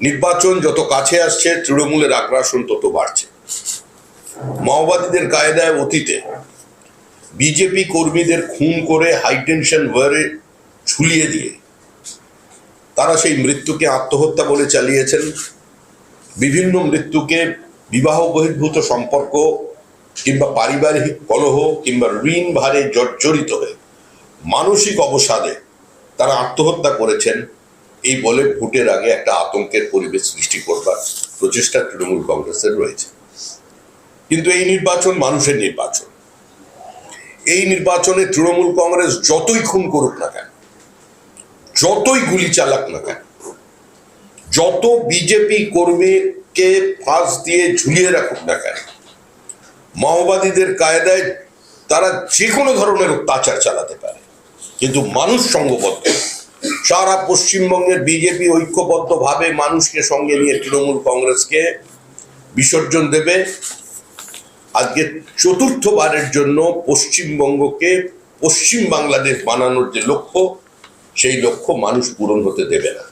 নির্বাচন যত কাছে আসছে, তৃণমূলের আগ্রাসন তত বাড়ছে। মাওবাদীদের কায়দায় অতীতে বিজেপি কর্মীদের খুন করে হাইটেনশন ওয়ারে ঝুলিয়ে দিয়ে তারা সেই মৃত্যুকে আত্মহত্যা বলে চালিয়েছেন। বিভিন্ন মৃত্যুকে বিবাহ বহির্ভূত সম্পর্ক কিংবা পারিবারিক কলহ কিংবা ঋণ ভারে জর্জরিত হয়ে মানসিক অবসাদে তারা আত্মহত্যা করেছেন। এই বলে ভোটের আগে একটা আতঙ্কের পরিবেশ সৃষ্টি করবার প্রচেষ্টা তৃণমূল কংগ্রেসের রয়েছে। কিন্তু এই নির্বাচন মানুষের নির্বাচন। এই নির্বাচনে তৃণমূল কংগ্রেস যতই খুন করুক না কেন, যতই গুলি চালাক না কেন, যত বিজেপি কর্মীকে ফাঁস দিয়ে ঝুলিয়ে রাখুক না কেন, মাওবাদীদের কায়দায় তারা যে কোনো ধরনের অত্যাচার চালাতে পারে। কিন্তু মানুষ সঙ্গবদ্ধ। সারা পশ্চিমবঙ্গের বিজেপি ঐক্যবদ্ধভাবে মানুষকে সঙ্গে নিয়ে তৃণমূল কংগ্রেসকে বিসর্জন দেবে। আজকে চতুর্থবারের জন্য পশ্চিমবঙ্গকে পশ্চিম বাংলাদেশ বানানোর যে লক্ষ্য, সেই লক্ষ্য মানুষ পূরণ হতে দেবে না।